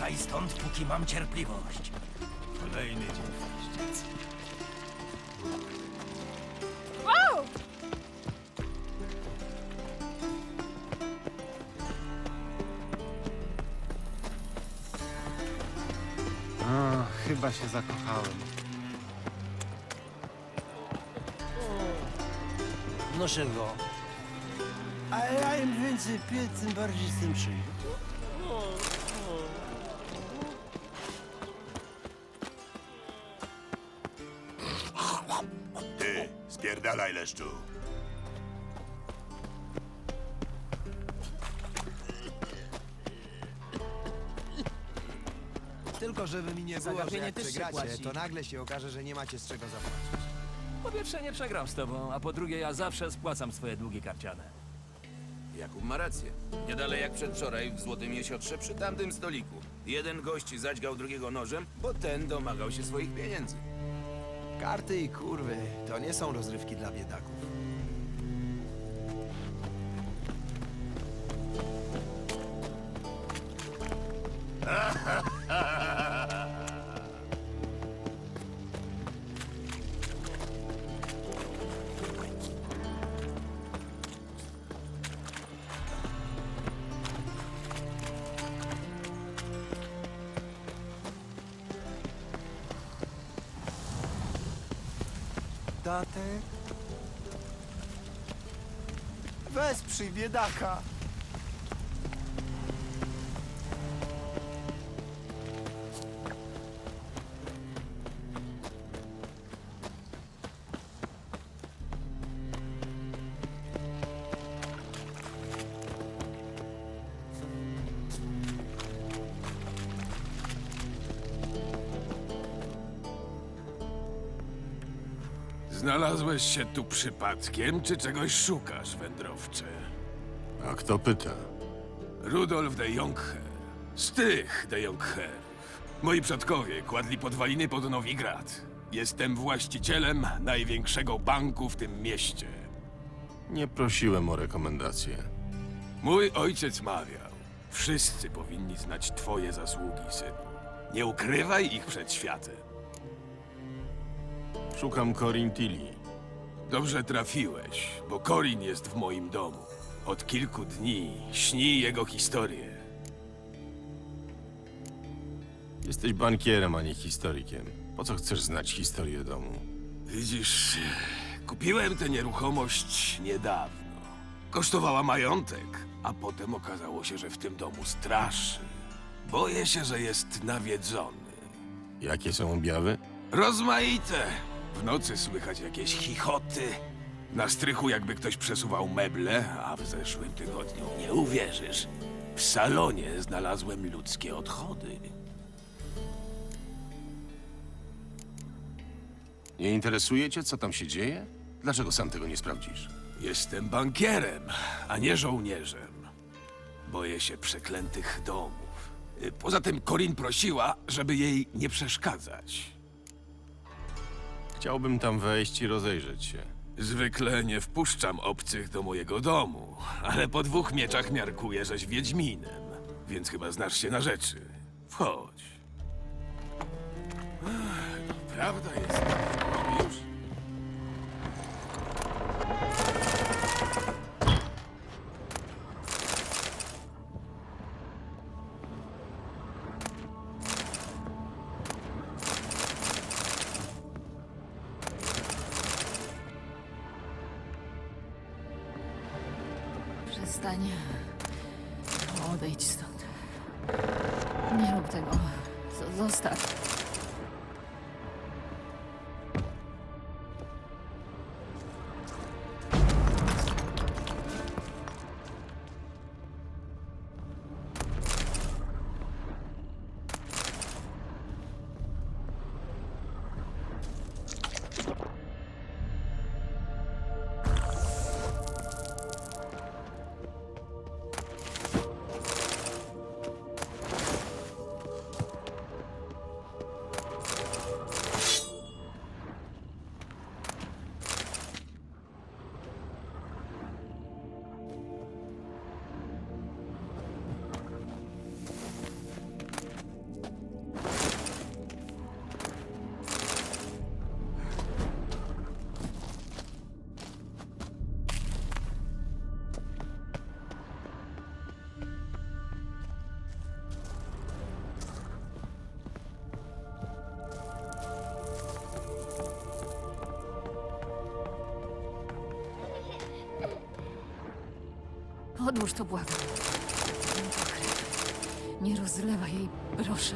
znikaj stąd, póki mam cierpliwość. Kolejny dzień w piździec. Wow! O, chyba się zakochałem. Noszę go. A ja im więcej piję, tym bardziej jestem przyjemny. Ty, leszczu. Tylko żeby mi nie było, że Zagapienie jak też się przegracie, płaci. to nagle się okaże, że nie macie z czego zapłacić. Po pierwsze nie przegram z tobą, a po drugie ja zawsze spłacam swoje długi karciane. Jakub ma rację. Nie dalej jak przedwczoraj w Złotym Jesiotrze przy tamtym stoliku. Jeden gość zadźgał drugiego nożem, bo ten domagał się swoich pieniędzy. Karty i kurwy to nie są rozrywki dla biedaków. Datek? Wesprzyj biedaka! Znalazłeś się tu przypadkiem, czy czegoś szukasz, wędrowcze? A kto pyta? Rudolf de Jongher. Z tych de Jongherów. Moi przodkowie kładli podwaliny pod Nowigrad. Jestem właścicielem największego banku w tym mieście. Nie prosiłem o rekomendację. Mój ojciec mawiał, wszyscy powinni znać twoje zasługi, synu. Nie ukrywaj ich przed światem. Szukam Corin Tilly. Dobrze trafiłeś, bo Corin jest w moim domu. Od kilku dni śni jego historię. Jesteś bankierem, a nie historykiem. Po co chcesz znać historię domu? Widzisz, kupiłem tę nieruchomość niedawno. Kosztowała majątek, a potem okazało się, że w tym domu straszy. Boję się, że jest nawiedzony. Jakie są objawy? Rozmaite! W nocy słychać jakieś chichoty. Na strychu jakby ktoś przesuwał meble, a w zeszłym tygodniu, nie uwierzysz, w salonie znalazłem ludzkie odchody. Nie interesuje cię, co tam się dzieje? Dlaczego sam tego nie sprawdzisz? Jestem bankierem, a nie żołnierzem. Boję się przeklętych domów. Y, Poza tym Corin prosiła, żeby jej nie przeszkadzać. Chciałbym tam wejść i rozejrzeć się. Zwykle nie wpuszczam obcych do mojego domu, ale po dwóch mieczach miarkuję, żeś Wiedźminem, więc chyba znasz się na rzeczy. Wchodź. Prawda jest. Przestań. Odejdź stąd. Nie rób tego. Z- Zostaw. Odłóż to, błagam. Nie rozlewaj jej, proszę.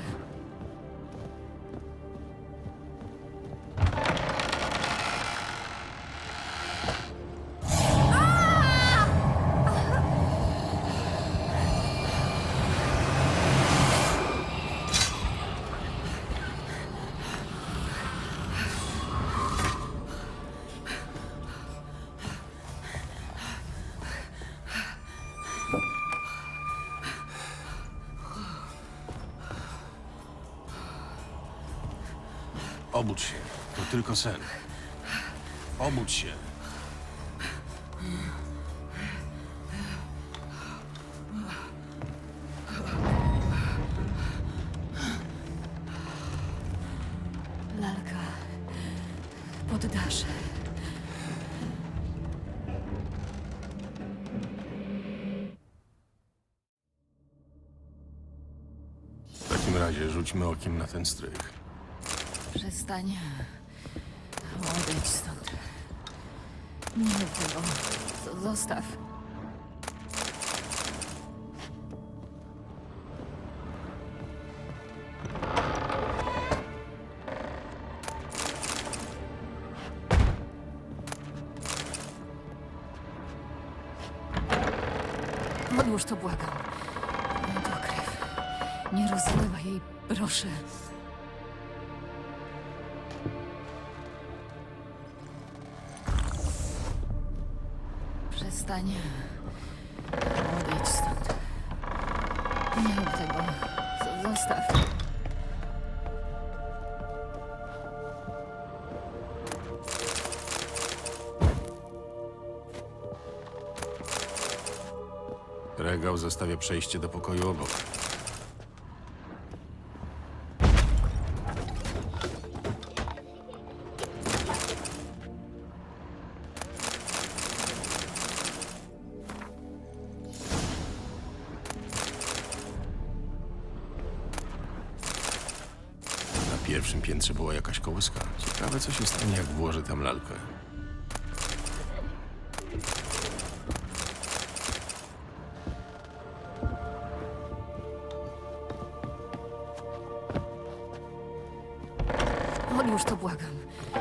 Obudź się. To tylko sen. Obudź się. Lalka. Poddasz. W takim razie rzućmy okiem na ten strych. Przestań. Odejdź stąd. Nie tego. Zostaw. Odłóż to, błagam. To krew. Nie rozlewaj jej, proszę. Przestań. Odejdź stąd. Nie rób tego. Zostaw. Regał zostawia przejście do pokoju obok. Co się stanie, jak włożę tam lalkę. Odłóż to, błagam. To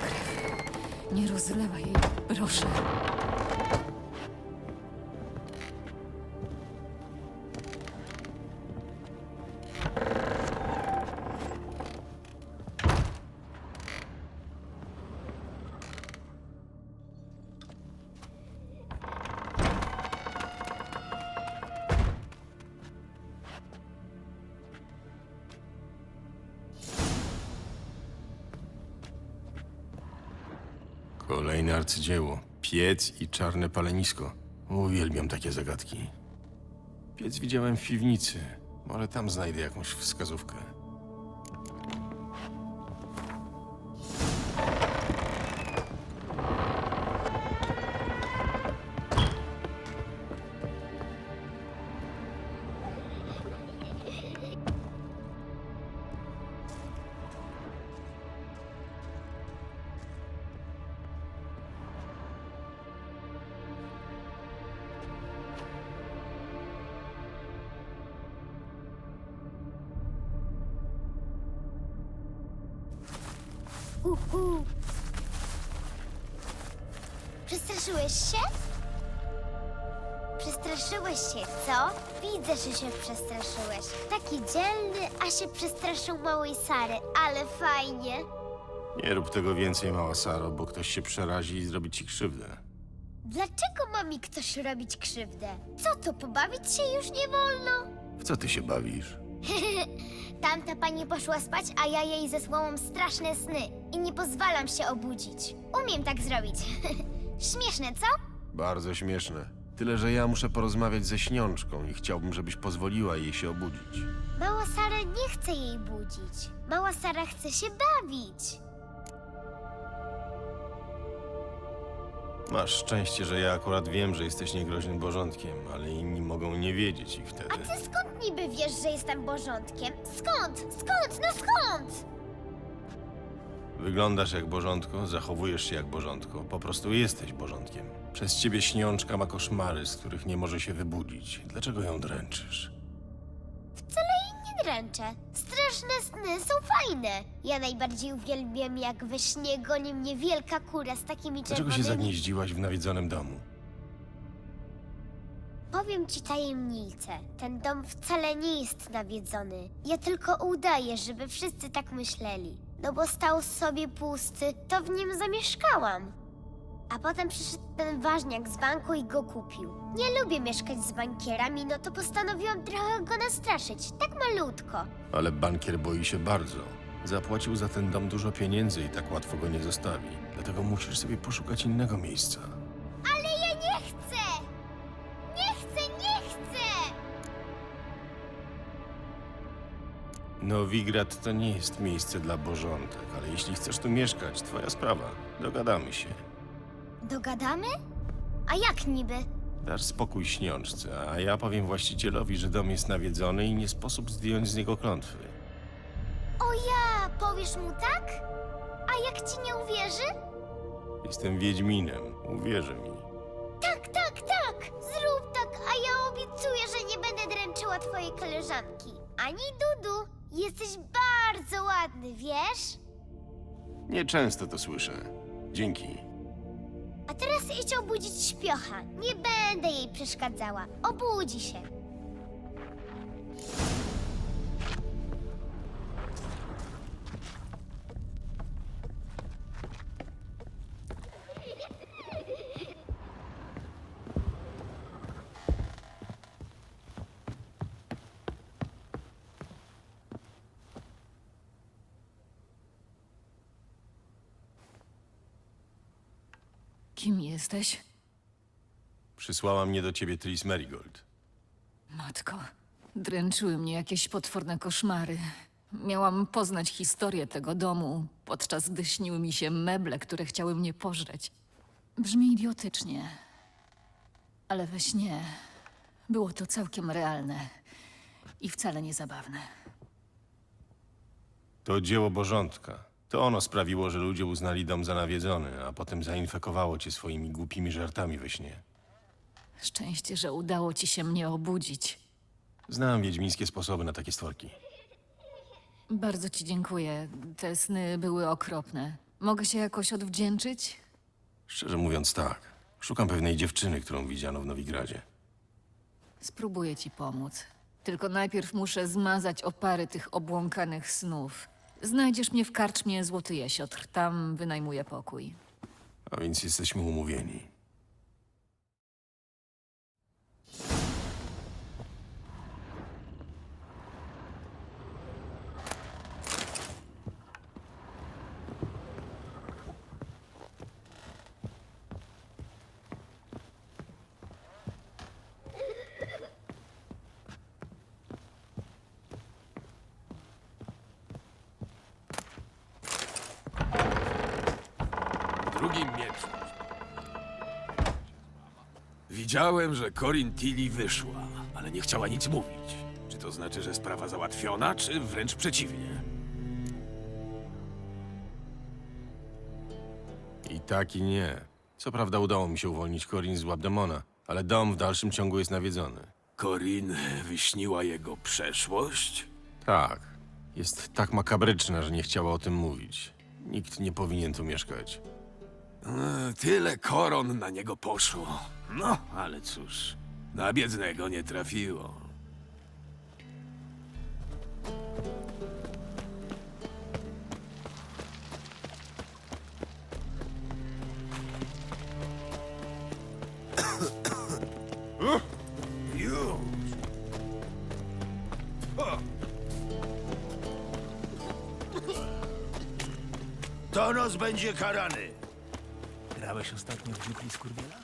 krew. Nie rozlewaj jej, proszę. Arcydzieło. Piec i czarne palenisko. Uwielbiam takie zagadki. Piec widziałem w piwnicy. Może tam znajdę jakąś wskazówkę. Uhu. Przestraszyłeś się? Przestraszyłeś się, co? Widzę, że się przestraszyłeś. Taki dzielny, a się przestraszył małej Sary, ale fajnie. Nie rób tego więcej, mała Saro, bo ktoś się przerazi i zrobi ci krzywdę. Dlaczego ma mi ktoś robić krzywdę? Co to, pobawić się już nie wolno? W co ty się bawisz? Tamta pani poszła spać, a ja jej zesłałam straszne sny i nie pozwalam się obudzić. Umiem tak zrobić. Śmieszne, co? Bardzo śmieszne. Tyle, że ja muszę porozmawiać ze śniączką i chciałbym, żebyś pozwoliła jej się obudzić. Mała Sara nie chce jej budzić. Mała Sara chce się bawić. Masz szczęście, że ja akurat wiem, że jesteś niegroźnym bożątkiem, ale inni mogą nie wiedzieć i wtedy... A ty skąd niby wiesz, że jestem bożątkiem? Skąd? Skąd? No skąd? Wyglądasz jak bożątko, zachowujesz się jak bożątko. Po prostu jesteś bożątkiem. Przez ciebie śniączka ma koszmary, z których nie może się wybudzić. Dlaczego ją dręczysz? Nie dręczę. Straszne sny są fajne. Ja najbardziej uwielbiam, jak we śnie goni mnie wielka kura z takimi Dlaczego czerwonymi... się zagnieździłaś w nawiedzonym domu? Powiem ci tajemnicę. Ten dom wcale nie jest nawiedzony. Ja tylko udaję, żeby wszyscy tak myśleli. No bo stał sobie pusty, to w nim zamieszkałam. A potem przyszedł ten ważniak z banku i go kupił. Nie lubię mieszkać z bankierami, no to postanowiłam trochę go nastraszyć. Tak malutko. Ale bankier boi się bardzo. Zapłacił za ten dom dużo pieniędzy i tak łatwo go nie zostawi. Dlatego musisz sobie poszukać innego miejsca. Nowigrad to nie jest miejsce dla bożątek, ale jeśli chcesz tu mieszkać, twoja sprawa. Dogadamy się. Dogadamy? A jak niby? Dasz spokój śniączce, a ja powiem właścicielowi, że dom jest nawiedzony i nie sposób zdjąć z niego klątwy. O ja, powiesz mu tak? A jak ci nie uwierzy? Jestem Wiedźminem, uwierzy mi. Tak, tak, tak! Zrób tak, a ja obiecuję, że nie będę dręczyła twojej koleżanki. Ani Dudu. Jesteś bardzo ładny, wiesz? Nieczęsto to słyszę. Dzięki. A teraz idź obudzić śpiocha. Nie będę jej przeszkadzała. Obudzi się. Kim jesteś? Przysłała mnie do ciebie Tris Merigold. Matko, dręczyły mnie jakieś potworne koszmary. Miałam poznać historię tego domu, podczas gdy śniły mi się meble, które chciały mnie pożreć. Brzmi idiotycznie, ale we śnie było to całkiem realne i wcale nie zabawne. To dzieło Bożątka. To ono sprawiło, że ludzie uznali dom za nawiedzony, a potem zainfekowało cię swoimi głupimi żartami we śnie. Szczęście, że udało ci się mnie obudzić. Znam wiedźmińskie sposoby na takie stworki. Bardzo ci dziękuję. Te sny były okropne. Mogę się jakoś odwdzięczyć? Szczerze mówiąc tak. Szukam pewnej dziewczyny, którą widziano w Nowigradzie. Spróbuję ci pomóc. Tylko najpierw muszę zmazać opary tych obłąkanych snów. Znajdziesz mnie w karczmie Złoty Jesiotr. Tam wynajmuję pokój. A więc jesteśmy umówieni. Drugim mieczem. Widziałem, że Corin Tilly wyszła, ale nie chciała nic mówić. Czy to znaczy, że sprawa załatwiona, czy wręcz przeciwnie? I tak i nie. Co prawda udało mi się uwolnić Corin z łap demona, ale dom w dalszym ciągu jest nawiedzony. Corin wyśniła jego przeszłość? Tak. Jest tak makabryczna, że nie chciała o tym mówić. Nikt nie powinien tu mieszkać. E, Tyle koron na niego poszło. No, ale cóż, na biednego nie trafiło. Tonos będzie karany. Grałeś ostatnio w dziupli skurwiela?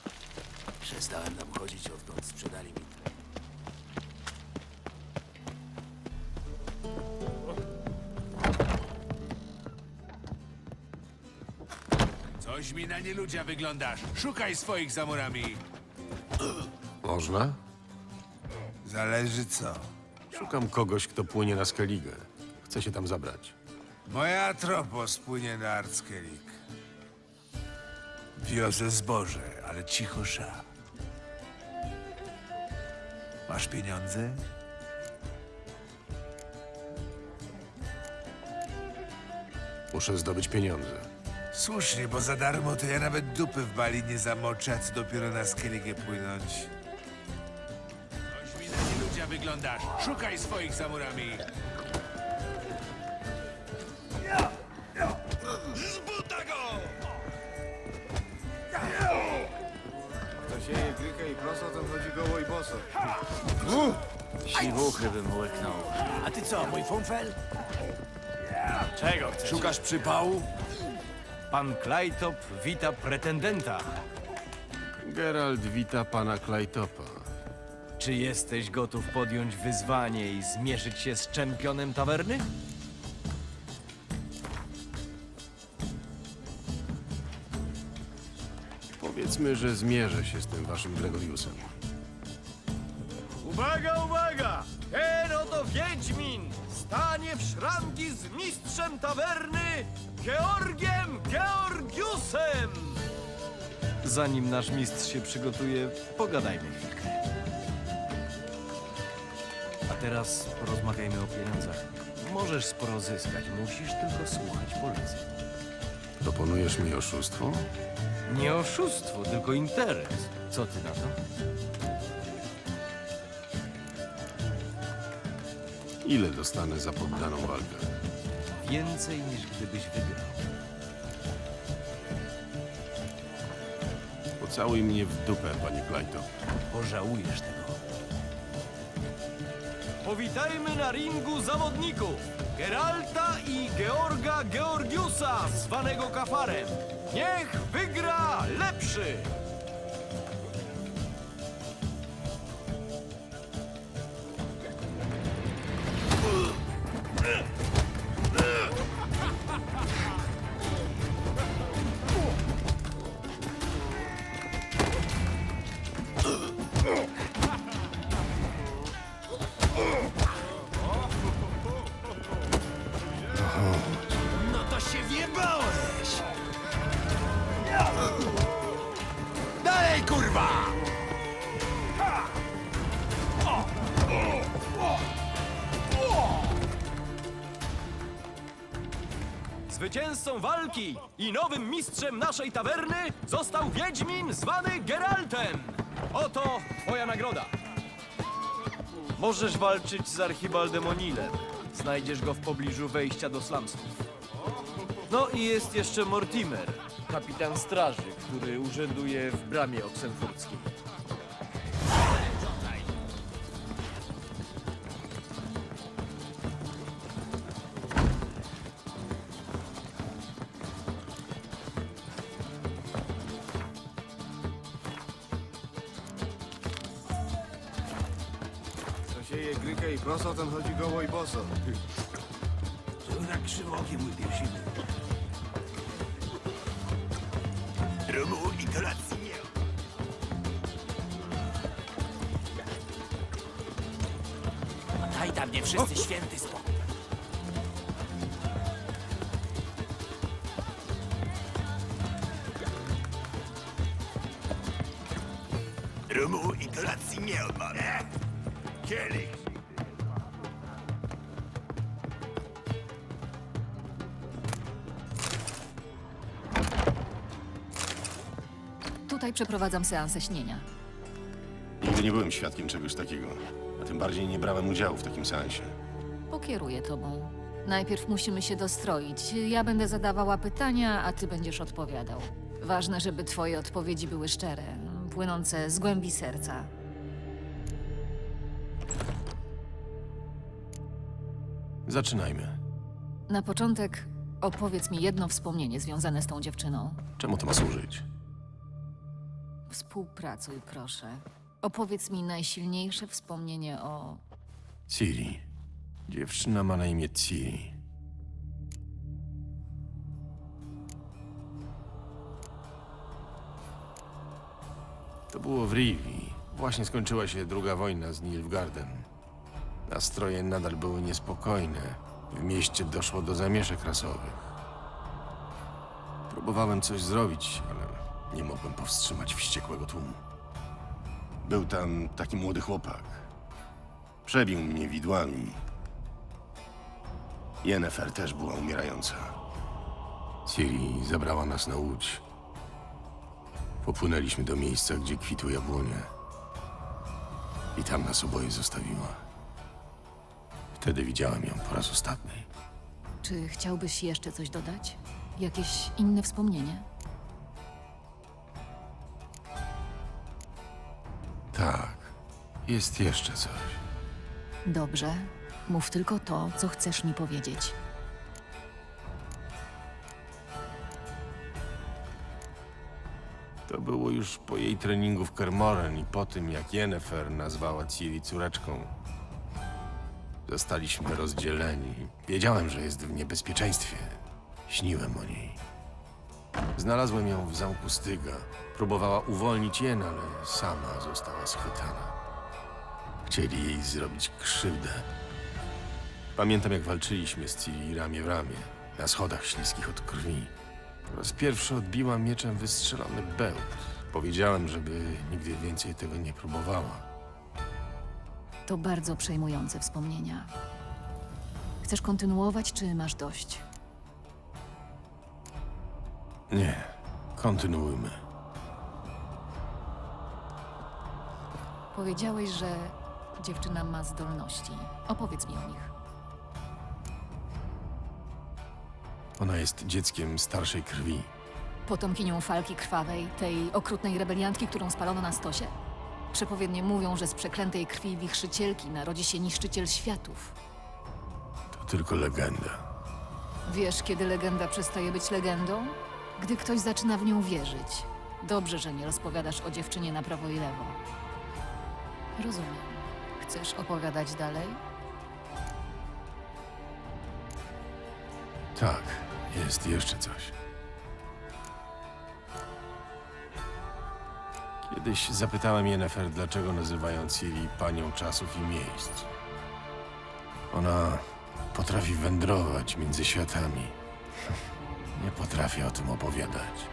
Przestałem tam chodzić, odkąd sprzedali mi. Coś mi na nieludzia wyglądasz. Szukaj swoich za murami. Można? Zależy co. Szukam kogoś, kto płynie na Skellige. Chcę się tam zabrać. Moja tropo spłynie na Arckelik. Wiozę zboże, ale cicho sza. Masz pieniądze? Muszę zdobyć pieniądze. Słusznie, bo za darmo to ja nawet dupy w bali nie zamoczę, a co dopiero na Skellige płynąć. Ośminani ludzie wyglądasz. Szukaj swoich za murami. To sieje grykę i proso, to chodzi goło i boso. Siwuchy bym łyknął. A ty co, mój funfel? Czego chcesz? Szukasz przypału? Pan Klejtop wita pretendenta. Geralt wita pana Klejtopa. Czy jesteś gotów podjąć wyzwanie i zmierzyć się z czempionem tawerny? Powiedzmy, że zmierzę się z tym waszym Gregoriusem. Uwaga, uwaga! Ten oto Wiedźmin stanie w szranki z mistrzem tawerny Georgiem Georgiusem! Zanim nasz mistrz się przygotuje, pogadajmy chwilkę. A teraz porozmawiajmy o pieniądzach. Możesz sporo zyskać, musisz tylko słuchać policji. Proponujesz mi oszustwo? Nie oszustwo, tylko interes. Co ty na to? Ile dostanę za poddaną walkę? Więcej niż gdybyś wygrał. Pocałuj mnie w dupę, panie Klejtop. Pożałujesz tego. Powitajmy na ringu zawodników. Geralta i Georga Georgiusa, zwanego Kafarem. Niech wygra lepszy! Zwycięzcą walki i nowym mistrzem naszej tawerny został Wiedźmin zwany Geraltem. Oto twoja nagroda. Możesz walczyć z Archibaldem O'Neillem. Znajdziesz go w pobliżu wejścia do slumsów. No i jest jeszcze Mortimer, kapitan straży, który urzęduje w bramie oksenfurckiej. Chodzi goło i boso. Tu na krzywokie mój piesimy. Rumu i kolacji. Daj tam nie wszyscy święty spokój. Rumu i kolacji nie odmawiam. Kielich. Przeprowadzam seansę śnienia. Nigdy nie byłem świadkiem czegoś takiego. A tym bardziej nie brałem udziału w takim seansie. Pokieruję tobą. Najpierw musimy się dostroić. Ja będę zadawała pytania, a ty będziesz odpowiadał. Ważne, żeby twoje odpowiedzi były szczere, płynące z głębi serca. Zaczynajmy. Na początek opowiedz mi jedno wspomnienie związane z tą dziewczyną. Czemu to ma służyć? Współpracuj, proszę. Opowiedz mi najsilniejsze wspomnienie o. Ciri. Dziewczyna ma na imię Ciri. To było w Rivi. Właśnie skończyła się druga wojna z Nilfgaardem. Nastroje nadal były niespokojne, W mieście doszło do zamieszek rasowych. Próbowałem coś zrobić, ale nie mogłem powstrzymać wściekłego tłumu. Był tam taki młody chłopak. Przebił mnie widłami. Jennefer też była umierająca. Ciri zabrała nas na łódź. Popłynęliśmy do miejsca, gdzie kwitły jabłonie. I tam nas oboje zostawiła. Wtedy widziałem ją po raz ostatni. Czy chciałbyś jeszcze coś dodać? Jakieś inne wspomnienie? Tak, jest jeszcze coś. Dobrze. Mów tylko to, co chcesz mi powiedzieć. To było już po jej treningu w Kermoren i po tym, jak Yennefer nazwała Ciri córeczką. Zostaliśmy rozdzieleni. Wiedziałem, że jest w niebezpieczeństwie. Śniłem o niej. Znalazłem ją w zamku Styga. Próbowała uwolnić Jen, ale sama została schwytana. Chcieli jej zrobić krzywdę. Pamiętam, jak walczyliśmy z Ciri ramię w ramię, na schodach śliskich od krwi. Po raz pierwszy odbiła mieczem wystrzelony bełt. Powiedziałem, żeby nigdy więcej tego nie próbowała. To bardzo przejmujące wspomnienia. Chcesz kontynuować, czy masz dość? Nie, kontynuujmy. Powiedziałeś, że dziewczyna ma zdolności. Opowiedz mi o nich. Ona jest dzieckiem starszej krwi. Potomkinią falki krwawej, tej okrutnej rebeliantki, którą spalono na stosie? Przepowiednie mówią, że z przeklętej krwi wichrzycielki narodzi się niszczyciel światów. To tylko legenda. Wiesz, kiedy legenda przestaje być legendą? Gdy ktoś zaczyna w nią wierzyć. Dobrze, że nie rozpowiadasz o dziewczynie na prawo i lewo. Rozumiem. Chcesz opowiadać dalej? Tak, jest jeszcze coś. Kiedyś zapytałem Yennefer, dlaczego nazywają Ciri panią czasów i miejsc. Ona potrafi wędrować między światami. Nie potrafię o tym opowiadać.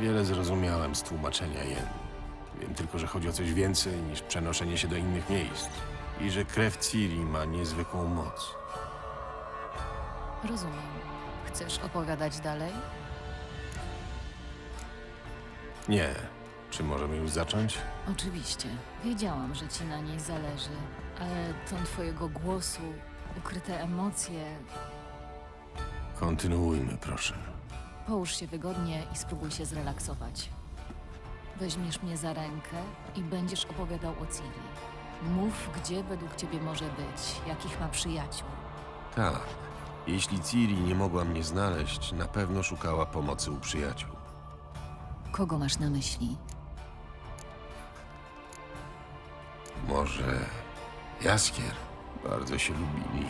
Wiele zrozumiałem z tłumaczenia Jen. Wiem tylko, że chodzi o coś więcej niż przenoszenie się do innych miejsc. I że krew Ciri ma niezwykłą moc. Rozumiem. Chcesz opowiadać dalej? Nie. Czy możemy już zacząć? Oczywiście. Wiedziałam, że ci na niej zależy, ale ton twojego głosu, ukryte emocje. Kontynuujmy, proszę. Połóż się wygodnie i spróbuj się zrelaksować. Weźmiesz mnie za rękę i będziesz opowiadał o Ciri. Mów, gdzie według ciebie może być, jakich ma przyjaciół. Tak. Jeśli Ciri nie mogła mnie znaleźć, na pewno szukała pomocy u przyjaciół. Kogo masz na myśli? Może Jaskier? Bardzo się lubili.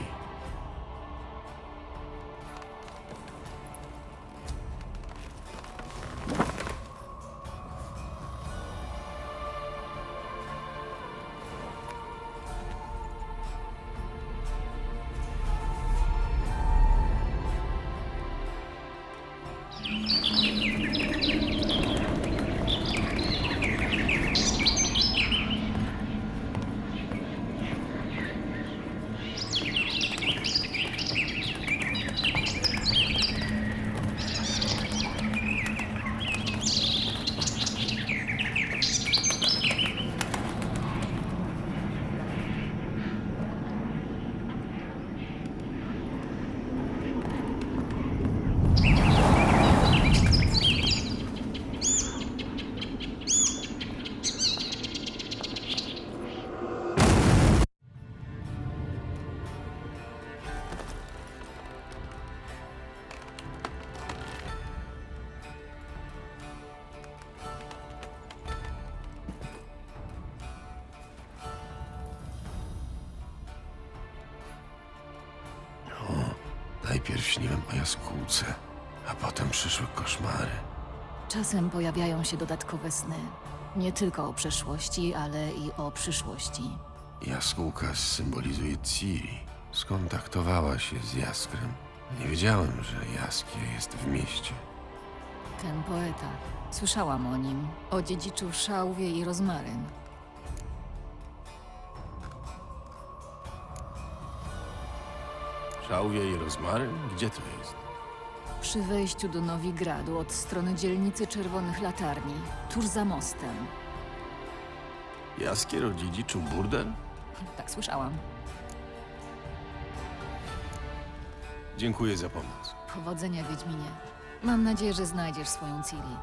Jaskółce, a potem przyszły koszmary. Czasem pojawiają się dodatkowe sny. Nie tylko o przeszłości, ale i o przyszłości. Jaskółka symbolizuje Ciri. Skontaktowała się z Jaskrem. Nie wiedziałem, że Jaskier jest w mieście. Ten poeta. Słyszałam o nim. O dziedziczu szałwie i rozmaryn. Szałwie i rozmaryn? Gdzie to jest? Przy wejściu do Nowigradu od strony dzielnicy Czerwonych Latarni, tuż za mostem. Jaskier o dziedziczu burdel? Tak słyszałam. Dziękuję za pomoc. Powodzenia, Wiedźminie. Mam nadzieję, że znajdziesz swoją Ciri.